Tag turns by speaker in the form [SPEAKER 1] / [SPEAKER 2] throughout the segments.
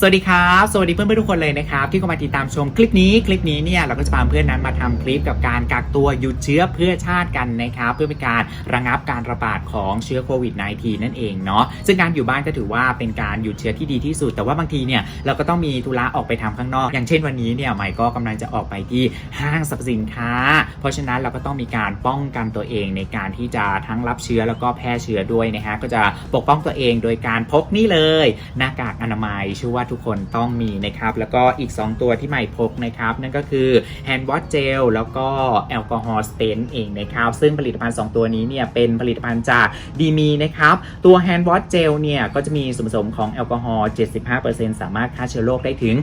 [SPEAKER 1] สวัสดีครับ สวัสดีเพื่อนๆทุกคนเลยนะครับ ที่เข้ามาติดตามชมคลิปนี้คลิปนี้เนี่ยเราก็จะพาเพื่อนนั้นมาทำคลิปกับการกักตัวหยุดเชื้อเพื่อชาติกันนะครับ เพื่อเป็นการระงับการระบาดของเชื้อโควิด -19 นั่นเองเนาะซึ่งการอยู่บ้านก็ถือว่าเป็นการหยุดเชื้อที่ดีที่สุด แต่ว่าบางทีเนี่ยเราก็ต้องมีธุระออกไปทำข้างนอก อย่างเช่นวันนี้เนี่ยใหม่ก็กำลังจะออกไปที่ห้างสรรพสินค้า เพราะฉะนั้นเราก็ต้องมีการป้องกันตัวเองในการที่จะทั้งรับเชื้อแล้วก็แพร่เชื้อด้วยนะฮะก็จะปกป้องตัวเองโดยการพกนี่เลย หน้ากากอนามัยชื่อว่าทุกคนต้องมีนะครับ แล้วก็อีก 2 ตัวที่ใหม่พกนะครับ นั่นก็คือ Hand Wash Gel แล้วก็แอลกอฮอล์สเตนเองนะครับ ซึ่งผลิตภัณฑ์ 2 ตัวนี้เนี่ยเป็นผลิตภัณฑ์จากดีมีนะครับ ตัว Hand Wash Gel เนี่ยก็จะมีส่วนผสมของแอลกอฮอล์ 75%สามารถฆ่าเชื้อโรคได้ถึง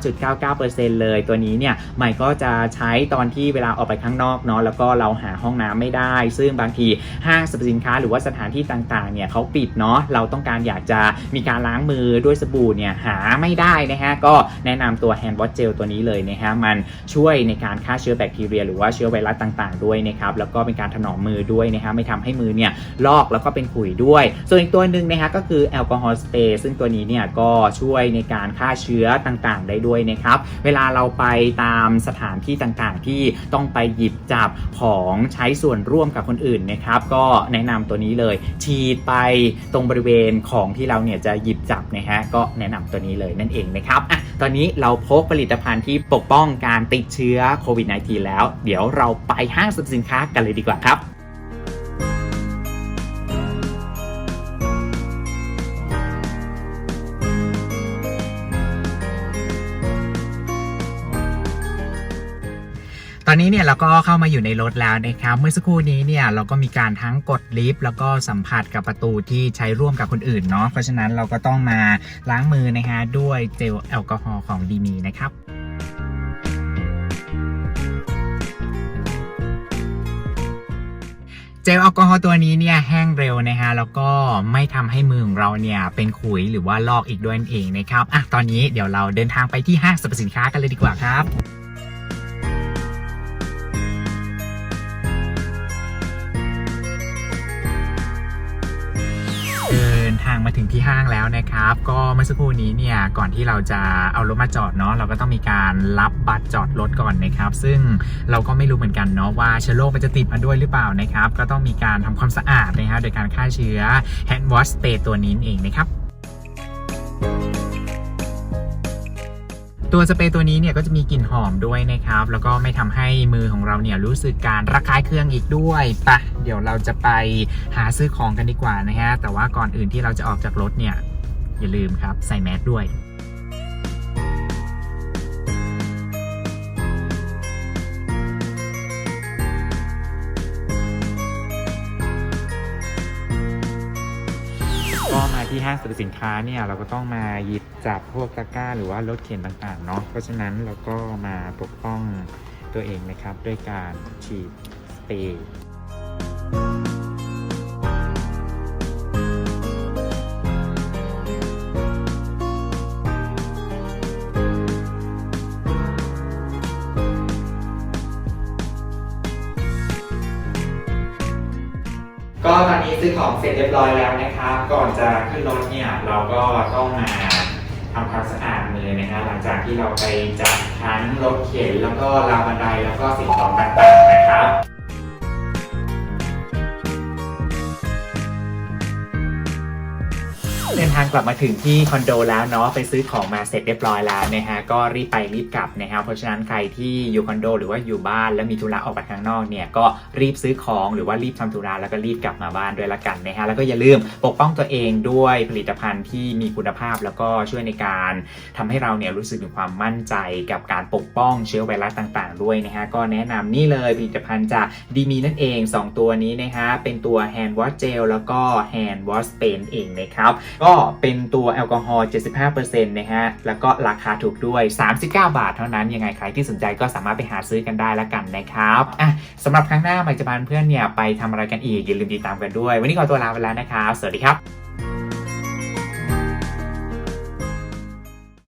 [SPEAKER 1] 99.99%เลย ตัวนี้เนี่ยใหม่ก็จะใช้ตอนที่เวลาออกไปข้างนอกเนาะแล้วก็เราหาห้องน้ำไม่ได้ ซึ่งบางทีห้างสรรพสินค้าหรือว่าสถานที่ต่างๆเนี่ยเขาปิดเนาะเราต้องการอยากจะมีการล้างมือด้วยสบู่เนี่ยหาไม่ได้นะฮะก็แนะนำตัว Hand Wash Gel ตัวนี้เลยนะฮะมันช่วยในการฆ่าเชื้อแบคทีเรีย หรือว่าเชื้อไวรัสต่างๆ ด้วยนะครับแล้วก็เป็นการถนอมมือด้วยนะฮะไม่ทำให้มือเนี่ยลอกแล้วก็เป็นขุยด้วย ส่วนอีกตัวหนึ่งนะฮะก็คือแอลกอฮอล์สเปรย์ซึ่งตัวนี้เนี่ยก็ช่วยในการฆ่าเชื้อต่างๆ ได้ด้วยนะครับเวลาเราไปตามสถานที่ต่างๆ ที่ต้องไปหยิบจับของใช้ส่วนร่วมกับคนอื่นนะครับก็แนะนำตัวนี้เลยฉีดไปตรงบริเวณของที่เราเนี่ยจะหยิบจับนะฮะก็แแนะนำตัวนี้เลยนั่นเองนะครับอะตอนนี้เราพกผลิตภัณฑ์ที่ปกป้องการติดเชื้อโควิด -19 แล้ว เดี๋ยวเราไปห้างสรรพสินค้ากันเลยดีกว่าครับ อนนี้เนี่ยเราก็เข้ามาอยู่ในรถแล้วนะครับ เมื่อสักครู่นี้เนี่ยเราก็มีการทั้งกดลิฟต์แล้วก็สัมผัสกับประตูที่ใช้ร่วมกับคนอื่นเนาะ เพราะฉะนั้นเราก็ต้องมาล้างมือนะฮะด้วยเจลแอลกอฮอล์ของดีมีนะครับเจลแอลกอฮอล์ตัวนี้เนี่ยแห้งเร็วนะฮะแล้วก็ไม่ทำให้มือของเราเนี่ยเป็นขุยหรือว่าลอกอีกด้วยนั่นเองนะครับอะตอนนี้เดี๋ยวเราเดินทางไปที่ห้างสรรพสินค้ากันเลยดีกว่าครับางมาถึงที่ห้างแล้วนะครับ ก็เมื่อสักครู่นี้เนี่ยก่อนที่เราจะเอารถมาจอดเนาะเราก็ต้องมีการรับบัตรจอดรถก่อนนะครับ ซึ่งเราก็ไม่รู้เหมือนกันเนาะว่าเชื้อโรคมันจะติดมาด้วยหรือเปล่านะครับ ก็ต้องมีการทำความสะอาดนะครับโดยการฆ่าเชื้อ hand wash spray ตัวนี้เองนะครับ ตัวสเปรย์ตัวนี้เนี่ยก็จะมีกลิ่นหอมด้วยนะครับ แล้วก็ไม่ทำให้มือของเราเนี่ยรู้สึกการระคายเคืองอีกด้วยปะเดี๋ยวเราจะไปหาซื้อของกันดีกว่านะฮะแต่ว่าก่อนอื่นที่เราจะออกจากรถเนี่ยอย่าลืมครับใส่แมสด้วย ที่ห้างสรรพสินค้าเนี่ยเราก็ต้องมาหยิบจับพวกตะกร้าหรือว่ารถเข็นต่างๆเนาะเพราะฉะนั้นเราก็มาปกป้องตัวเองนะครับ ด้วยการฉีดสเปรย์ ก็ตอนนี้ซื้อของเสร็จเรียบร้อยแล้วนะครับ ก่อนจะขึ้นรถเนี่ยเราก็ต้องมาทำความสะอาดมือนะครับหลังจากที่เราไปจัดทั้งรถเข็นแล้วก็ราวบันไดแล้วก็สิ่งของต่างๆนะครับ เดินทางกลับมาถึงที่คอนโดแล้วเนาะไปซื้อของมาเสร็จเรียบร้อยแล้วนะฮะก็รีบไปรีบกลับนะครับเพราะฉะนั้นใครที่อยู่คอนโด หรือว่าอยู่บ้านแล้วมีธุระออกไปข้างนอกเนี่ยก็รีบซื้อของหรือว่ารีบทำธุระแล้วก็รีบกลับมาบ้านด้วยละกันนะฮะแล้วก็อย่าลืมปกป้องตัวเองด้วยผลิตภัณฑ์ที่มีคุณภาพแล้วก็ช่วยในการทำให้เราเนี่ยรู้สึกถึงความมั่นใจกับการปกป้องเชื้อไวรัสต่าง ๆ ด้วยนะฮะก็แนะนำนี่เลยผลิตภัณฑ์จากดีมีนั่นเอง 2 ตัวนี้นะฮะเป็นตัว Hand Wash Gel แล้วก็ Hand Wash Pen เองนะครับก็เป็นตัวแอลกอฮอล์ 75%นะฮะ แล้วก็ราคาถูกด้วย 39 บาทเท่านั้น ยังไงใครที่สนใจก็สามารถไปหาซื้อกันได้แล้วกันนะครับอะสำหรับครั้งหน้าใหม่จะพาเพื่อนเนี่ยไปทำอะไรกันอีกอย่าลืมติดตามกันด้วย วันนี้ขอตัวลาไปแล้วนะครับ สวัสดีครับ